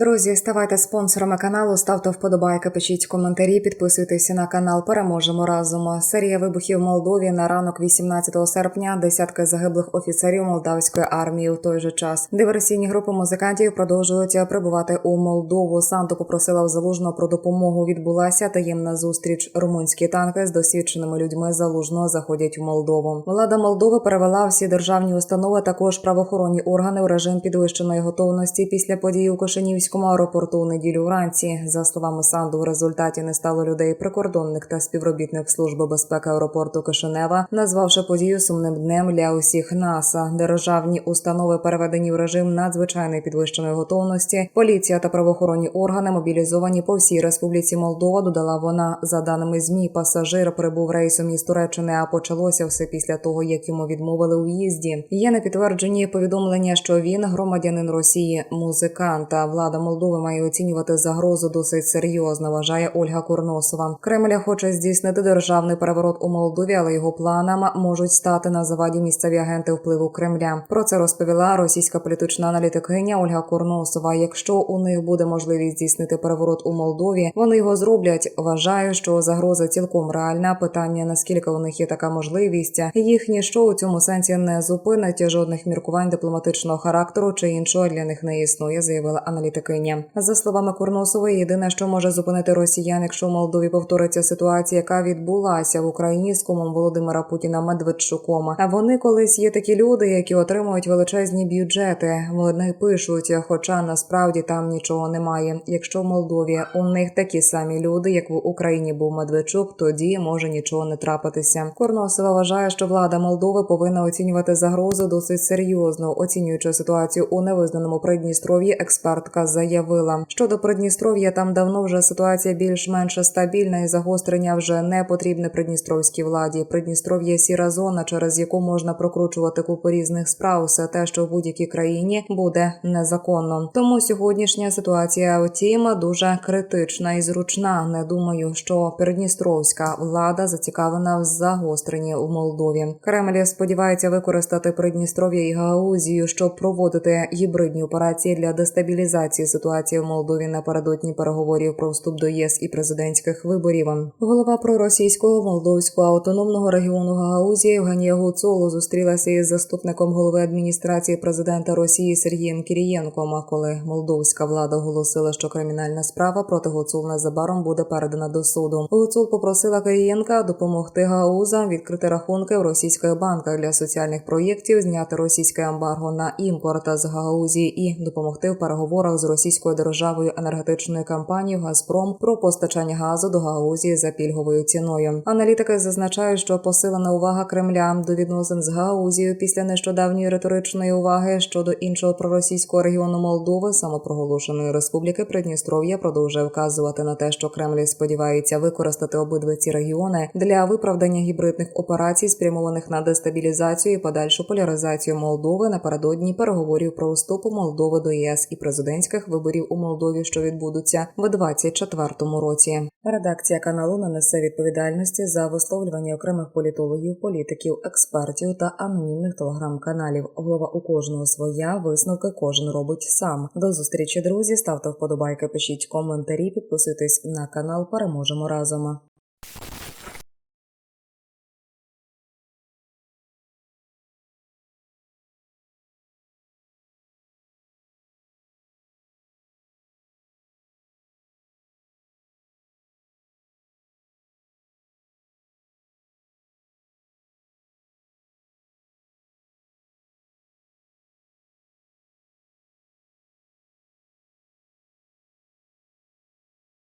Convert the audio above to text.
Друзі, ставайте спонсорами каналу, ставте вподобайки, пишіть коментарі, підписуйтесь на канал. Переможемо разом. Серія вибухів в Молдові на ранок 18 серпня. Десятки загиблих офіцерів молдавської армії. У той же час диверсійні групи музикантів продовжують прибувати у Молдову. Санту попросила в залужного про допомогу. Відбулася таємна зустріч. Румунські танки з досвідченими людьми залужного заходять у Молдову. Влада Молдови перевела всі державні установи, також правоохоронні органи у режим підвищеної готовності після подій у Кошенівському аеропорту у неділю вранці. За словами Санду, в результаті не стало людей. Прикордонник та співробітник служби безпеки аеропорту Кишинева, назвавши подію сумним днем для усіх нас. Державні установи переведені в режим надзвичайної підвищеної готовності. Поліція та правоохоронні органи мобілізовані по всій республіці Молдова. Додала вона за даними змі. Пасажир прибув рейсом із Туреччини. А почалося все після того, як йому відмовили у в'їзді. Є непідтверджені повідомлення, що він громадянин Росії, музикант. А Влада Молдови має оцінювати загрозу досить серйозно. Вважає Ольга Курносова. Кремля хоче здійснити державний переворот у Молдові, але його планам можуть стати на заваді місцеві агенти впливу Кремля. Про це розповіла російська політична аналітикиня Ольга Курносова. Якщо у них буде можливість здійснити переворот у Молдові, вони його зроблять. Вважаю, що загроза цілком реальна. Питання наскільки у них є така можливість. Їхнє що у цьому сенсі не зупинить жодних міркувань дипломатичного характеру чи іншого для них не існує, заявила аналітикиня. За словами Курносової, єдине, що може зупинити росіян, якщо в Молдові повториться ситуація, яка відбулася в Україні з кумом Володимира Путіна Медведчуком. А вони колись є такі люди, які отримують величезні бюджети. Вони пишуть, хоча насправді там нічого немає. Якщо в Молдові у них такі самі люди, як в Україні був Медведчук, тоді може нічого не трапитися. Корносова вважає, що влада Молдови повинна оцінювати загрозу досить серйозно, оцінюючи ситуацію у невизнаному Придністров'ї. Експертка заявила, щодо Придністров'я там давно вже ситуація більш-менш стабільна і загострення вже не потрібне придністровській владі. Придністров'я сіра зона, через яку можна прокручувати купу різних справ. Все те, що в будь-якій країні буде незаконно. Тому сьогоднішня ситуація, втім, дуже критична і зручна. Не думаю, що придністровська влада зацікавлена в загостренні в Молдові. Кремль сподівається використати Придністров'я і Гаузію, щоб проводити гібридні операції для дестабілізації ситуації в Молдові напередодні переговорів про вступ до ЄС і президентських виборів. Голова проросійського молдовського автономного регіону Гагаузія Євгенія Гуцоло зустрілася із заступником голови адміністрації президента Росії Сергієм Кірієнком. Коли молдовська влада оголосила, що кримінальна справа проти Гуцул незабаром буде передана до суду. Гуцул попросила Кирієнка допомогти Гаузам відкрити рахунки в російських банках для соціальних проєктів, зняти російське ембарго на імпорт з Гагаузії і допомогти в переговорах з російською державою енергетичною компанією Газпром про постачання газу до Гагаузії за пільговою ціною. Аналітики зазначають, що посилена увага Кремля до відносин з Гагаузією після нещодавньої риторичної уваги щодо іншого проросійського регіону Молдови, самопроголошеної республіки Придністров'я, продовжує вказувати на те, що Кремль сподівається використати обидва ці регіони для виправдання гібридних операцій, спрямованих на дестабілізацію і подальшу поляризацію Молдови напередодні переговорів про вступ Молдови до ЄС і президентських виборів у Молдові, що відбудуться в 2024 році. Редакція каналу нанесе відповідальності за висловлювання окремих політологів, політиків, експертів та анонімних телеграм-каналів. Голова у кожного своя висновки кожен робить сам. До зустрічі, друзі. Ставте вподобайки, пишіть коментарі, підписуйтесь на канал. Переможемо разом.